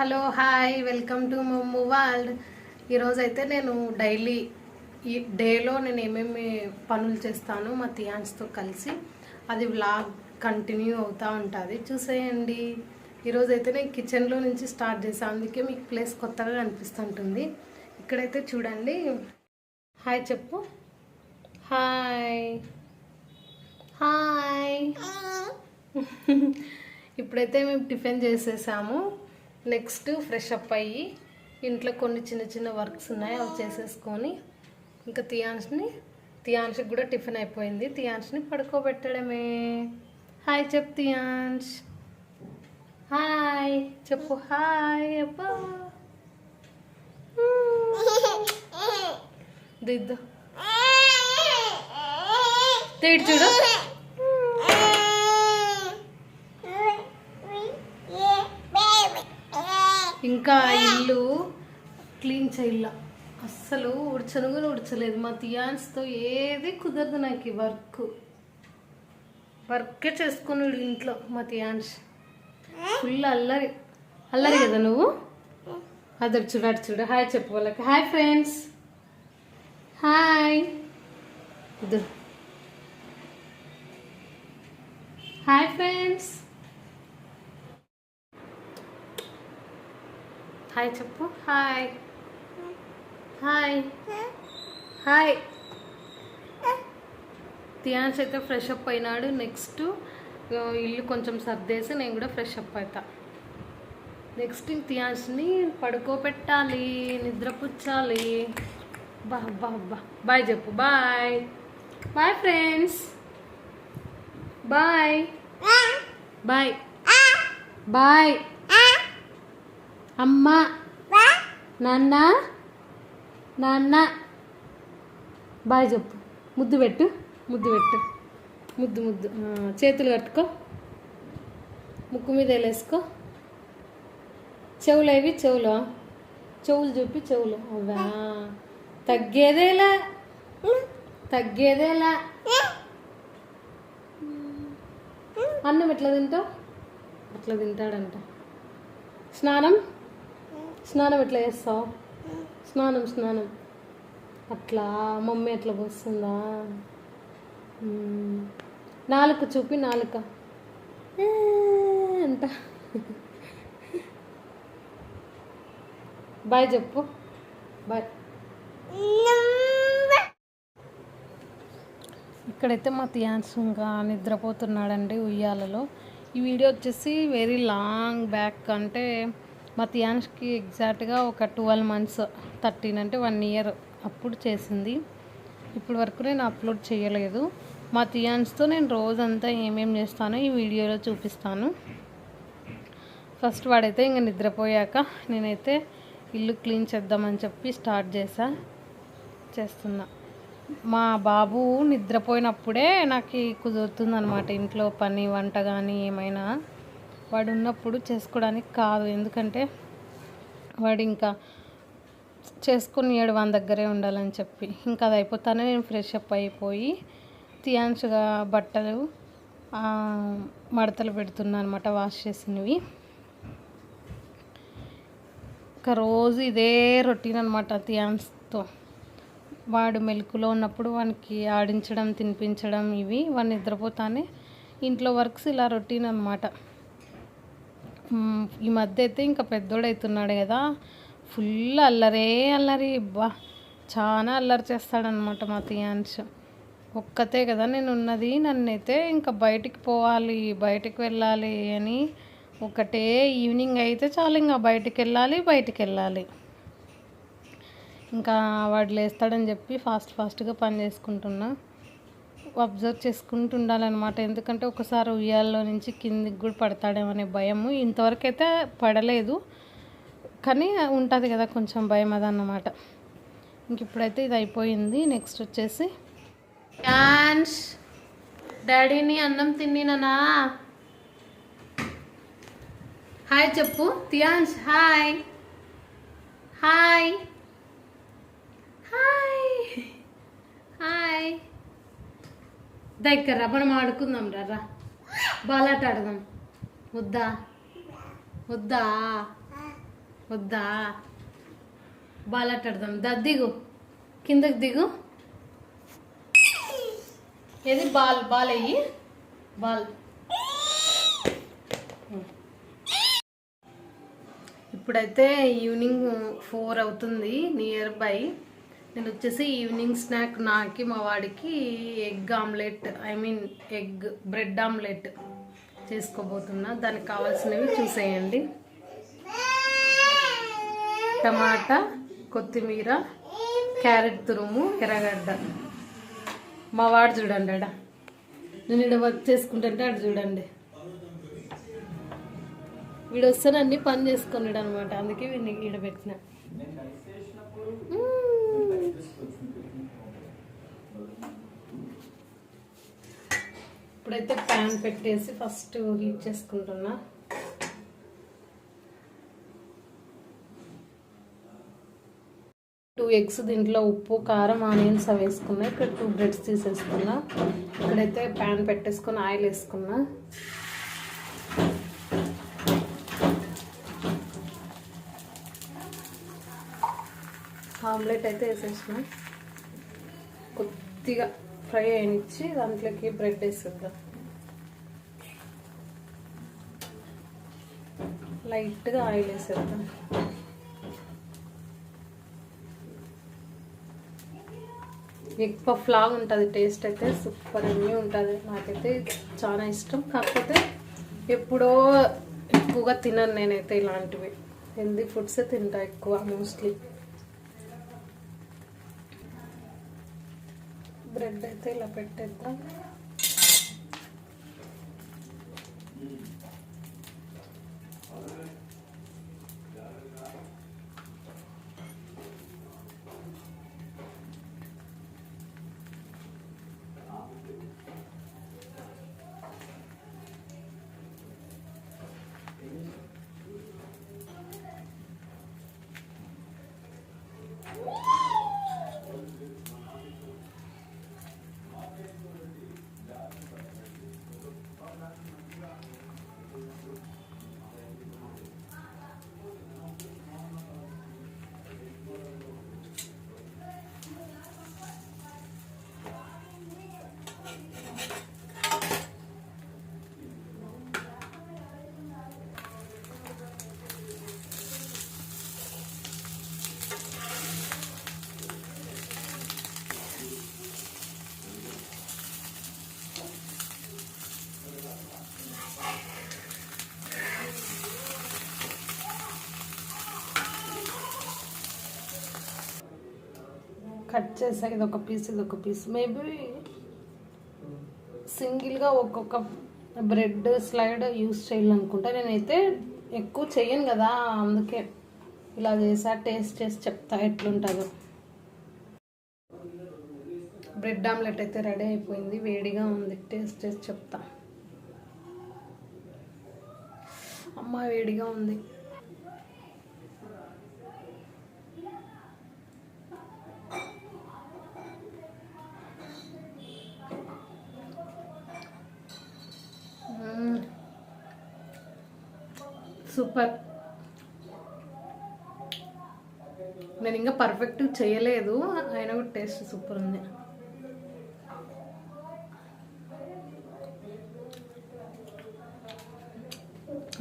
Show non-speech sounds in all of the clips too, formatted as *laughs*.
Hello hi welcome to Mammu world. ఈరోజు అయితే నేను డైలీ ఈ డేలో నేను ఏమేమి పనులు చేస్తాను మా థియాన్స్తో కలిసి అది వ్లాగ్ కంటిన్యూ అవుతూ ఉంటుంది. చూసేయండి. ఈరోజు అయితే నేను కిచెన్లో నుంచి స్టార్ట్ చేశాను అందుకే మీకు ప్లేస్ కొత్తగా అనిపిస్తుంటుంది ఇక్కడైతే చూడండి. హాయ్ చెప్పు. హాయ్. హాయ్. *laughs* ఇప్పుడైతే మేము టిఫిన్ చేసేసాము. నెక్స్ట్ ఫ్రెష్ అప్ అయ్యి ఇంట్లో కొన్ని చిన్న చిన్న వర్క్స్ ఉన్నాయి అవి చేసేసుకొని ఇంకా తియాన్స్ని తియాన్స్కి కూడా టిఫిన్ అయిపోయింది. తియాన్స్ని పడుకోబెట్టడమే. హాయ్ చెప్పు తియాన్స్. హాయ్ చెప్పు. హాయ్ అబ్బా. దిద్దు. *laughs* తేడు చూడు. ఇంకా ఇల్లు క్లీన్ చేయాల. అస్సలు ఉడచను కూడా ఉడచలేదు మా తియాన్స్తో ఏది కుదరదు నాకు ఈ వర్క్. వర్కే చేసుకున్నాడు ఇంట్లో మా తియాన్స్ ఫుల్ అల్లరి. అల్లరి కదా నువ్వు? అదరు చూడు అటు చూడు. హాయ్ చెప్పు వాళ్ళకి. Hi friends. హాయ్. ఇద్దరు హాయ్ ఫ్రెండ్స్. హాయ్ చెప్పు. హాయ్ హాయ్ హాయ్ తియాన్స్ అయితే ఫ్రెష్ అప్ అయినాడు. నెక్స్ట్ ఇల్లు కొంచెం సర్దేసి నేను కూడా ఫ్రెష్ అప్ అవుతా నెక్స్ట్ తియాన్స్ని పడుకోబెట్టాలి నిద్రపుచ్చాలి. బా బా బా. బాయ్ చెప్పు. Bye bye friends bye bye bye అమ్మ. నాన్న. నాన్న. బాయ్ చెప్పు. ముద్దు పెట్టు. ముద్దు పెట్టు. ముద్దు ముద్దు. చేతులు కట్టుకో. ముక్కు మీద వేలేసుకో. చెవులు అవి చెవులు. చెవులు చూపి చెవులు. అవా తగ్గేదేలా. తగ్గేదేలా. అన్నం ఎట్లా తింటావు? అట్లా తింటాడంట. స్నానం? స్నానం ఎట్లా చేస్తావు? స్నానం స్నానం. అట్లా మమ్మీ ఎట్లా పోస్తుందా? నాలుక చూపి నాలుక. అంట. బాయ్ చెప్పు. బాయ్. ఇక్కడైతే మా తియాన్స్ ఇంకా నిద్రపోతున్నాడండి ఉయ్యాలలో. ఈ వీడియో వచ్చేసి వెరీ లాంగ్ బ్యాక్ అంటే మా తియాన్స్కి ఎగ్జాక్ట్గా ఒక ట్వెల్వ్ మంత్స్ థర్టీన్ అంటే వన్ ఇయర్ అప్పుడు చేసింది. ఇప్పటి వరకు నేను అప్లోడ్ చేయలేదు. మా తియాన్స్తో నేను రోజంతా ఏమేమి చేస్తానో ఈ వీడియోలో చూపిస్తాను. ఫస్ట్ వాడైతే ఇంకా నిద్రపోయాక నేనైతే ఇల్లు క్లీన్ చేద్దామని చెప్పి స్టార్ట్ చేసా చేస్తున్నా. మా బాబు నిద్రపోయినప్పుడే నాకు కుదురుతుంది అనమాట ఇంట్లో పని వంట కానీ ఏమైనా. వాడు ఉన్నప్పుడు చేసుకోవడానికి కాదు. ఎందుకంటే వాడు ఇంకా చేసుకుని ఏడు వాని దగ్గరే ఉండాలని చెప్పి. ఇంకా అది అయిపోతానే నేను ఫ్రెష్ అప్ అయిపోయి తియాన్స్గా బట్టలు మడతలు పెడుతున్నా అనమాట వాష్ చేసినవి. ఒక రోజు ఇదే రొటీన్ అనమాట తియాన్స్తో. వాడు మెలుకులో ఉన్నప్పుడు వానికి ఆడించడం తినిపించడం ఇవి. వాడు నిద్రపోతానే ఇంట్లో వర్క్స్ ఇలా రొటీన్ అనమాట ఈ మధ్య అయితే ఇంకా పెద్దోడవుతున్నాడు కదా. ఫుల్ అల్లరే అల్లరి. బా చాలా అల్లరి చేస్తాడనమాట మా తియాన్స్ ఒక్కతే కదా నేను ఉన్నది నన్నైతే ఇంకా బయటికి పోవాలి బయటికి వెళ్ళాలి అని ఒకటే ఈవినింగ్ అయితే చాలు ఇంకా బయటికి వెళ్ళాలి బయటికి వెళ్ళాలి. ఇంకా వాడు లేస్తాడని చెప్పి ఫాస్ట్ ఫాస్ట్గా పని చేసుకుంటున్నా. అబ్జర్వ్ చేసుకుంటూ ఉండాలన్నమాట ఎందుకంటే ఒకసారి ఉయ్యాల్లో నుంచి కిందికి కూడా పడతాడేమో అనే భయము. ఇంతవరకు అయితే పడలేదు. కానీ ఉంటుంది కదా కొంచెం భయం అదన్నమాట. ఇంక ఇప్పుడైతే ఇది అయిపోయింది. నెక్స్ట్ వచ్చేసి డాన్స్. డాడీని అన్నం తిన్నానా హాయ్ చెప్పు. Tiyans hi. Hi. Hi. Hi. దగ్గర మనం ఆడుకుందాం రా బాలాట ఆడదాం. వద్దా? వద్దా? వద్దా? బాల్ ఆడదాం. దా దిగు. కిందకి దిగు. ఏది? బాల్ బాల్ అయ్యి బాల్. ఇప్పుడైతే ఈవినింగ్ ఫోర్ అవుతుంది నియర్ బై నేను వచ్చేసి ఈవినింగ్ స్నాక్ నాకి మా వాడికి egg omelette I mean egg bread omelette చేసుకోబోతున్నా. దానికి కావాల్సినవి చూసేయండి. టమాటా కొత్తిమీర క్యారెట్ తురుము ఎర్రగడ్డ. మా వాడు చూడండి అడ నేను ఇక్కడ వర్క్ చేసుకుంటుంటే అటు చూడండి. వీడు వస్తాను అన్ని పని చేసుకున్నాడు అనమాట అందుకే వీడిని ఈడ పెట్టిన. ఇప్పుడైతే ప్యాన్ పెట్టేసి ఫస్ట్ హీట్ చేసుకుంటున్నా. టూ ఎగ్స్ దీంట్లో ఉప్పు కారం ఆనియన్స్ అవి వేసుకున్నా. ఇక్కడ టూ బ్రెడ్స్ తీసేసుకున్నా. ఇక్కడైతే ప్యాన్ పెట్టేసుకొని ఆయిల్ వేసుకున్నా. ఆమ్లెట్ అయితే వేసేసిన కొద్దిగా ఫ్రై అయినిచ్చి దాంట్లోకి బ్రెడ్ వేసేద్దాం లైట్గా ఆయిల్ వేసేద్దాం. ఎగ్ పఫ్ లాగా ఉంటుంది టేస్ట్ అయితే సూపర్ అన్నీ ఉంటుంది. నాకైతే చాలా ఇష్టం. కాకపోతే ఎప్పుడో ఎక్కువగా తినను నేనైతే ఇలాంటివి. హెల్దీ ఫుడ్సే తింటా ఎక్కువ మోస్ట్లీ బ్రెడ్ అయితే ఇలా పెట్టేద్దాం. కట్ చేసా ఇది ఒక పీస్ ఇది ఒక పీస్ మేబీ సింగిల్గా ఒక్కొక్క బ్రెడ్ స్లైడ్ యూస్ చేయాలనుకుంటా నేనైతే ఎక్కువ చెయ్యను కదా అందుకే ఇలా చేసా టేస్ట్ చేసి చెప్తా ఎట్లుంటుందో. బ్రెడ్ ఆమ్లెట్ అయితే రెడీ అయిపోయింది వేడిగా ఉంది టేస్ట్ చేసి చెప్తా. అమ్మ వేడిగా ఉంది. సూపర్. నేను ఇంకా పర్ఫెక్ట్ చేయలేదు. అయినా కూడా టేస్ట్ సూపర్ ఉంది.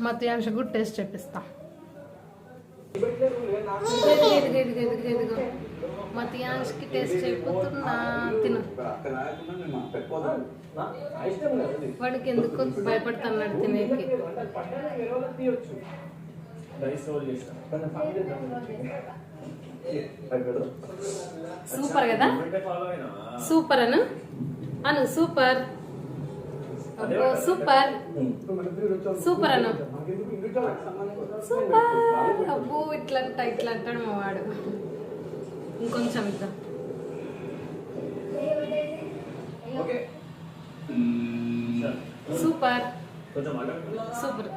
మా కూడా టేస్ట్ చెప్పిస్తాను ఇదిగో, ఇదిగో, ఇదిగో, ఇదిగో, టేస్ట్ అయిపోతున్నా. తిను. వాడికి ఎందుకు భయపడుతున్నాడు తినేకి. సూపర్ కదా? సూపర్ అను? అను సూపర్. సూపర్. సూపర్ అను. సూపర్. అబ్బో ఇట్లా అంట ఇట్లా అంటాడు మా వాడు. ఇంకొంచెం ఇద్దాం. సూపర్. సూపర్.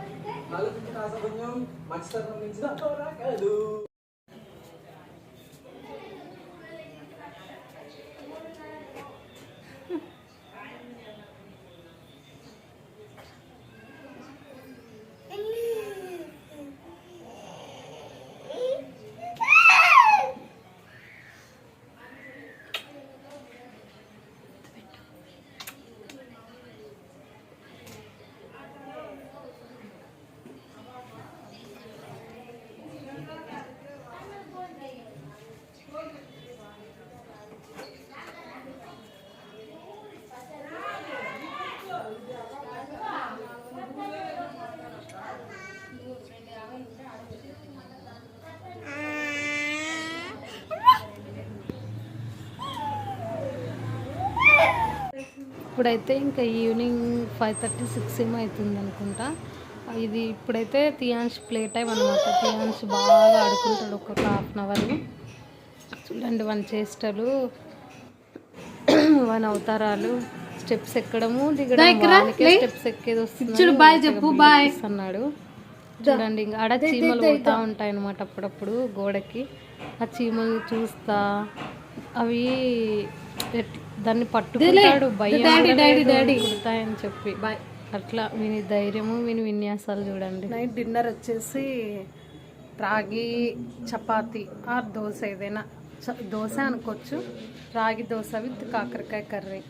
ఇప్పుడైతే ఇంకా ఈవినింగ్ ఫైవ్ థర్టీ సిక్స్ ఏమో అవుతుంది అనుకుంటా. ఇది ఇప్పుడైతే తియాన్స్ ప్లే టైం అనమాట తియాన్స్ బాగా ఆడుకుంటాడు ఒక్కొక్క హాఫ్ అన్ అవర్ చూడండి వన్ చేష్టలు వన్ అవతారాలు స్టెప్స్ ఎక్కడము దిగడం స్టెప్స్ ఎక్కేది వస్తుంది బాయ్ చెప్పు బాయ్. అన్నాడు చూడండి ఇంకా ఆడ చీమలు పోతా ఉంటాయి అనమాట అప్పుడప్పుడు గోడకి. ఆ చీమలు చూస్తా. అవి దాన్ని పట్టుకుంటాడు భయం కుడతాయని చెప్పి. అట్లా విని ధైర్యము విని విన్యాసాలు చూడండి. నైట్ డిన్నర్ వచ్చేసి రాగి చపాతి ఆర్ దోశ ఏదైనా. దోశ అనుకోవచ్చు. రాగి దోశ విత్ కాకరకాయ కర్రీ.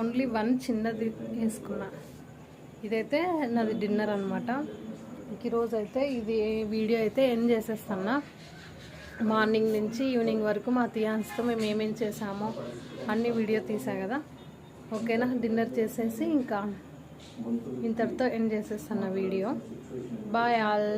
ఓన్లీ వన్ చిన్నది వేసుకున్నా. ఇదైతే నాది డిన్నర్ అనమాట ఈరోజు అయితే ఇది వీడియో అయితే ఎండ్ చేసేస్తున్నా? మార్నింగ్ నుంచి ఈవినింగ్ వరకు మా తియాన్స్తో మేము ఏమేం చేసామో అన్ని వీడియో తీసా కదా. ఓకేనా? డిన్నర్ చేసేసి ఇంకా ఇంతటితో ఎండ్ చేసేస్తాను వీడియో. Bye all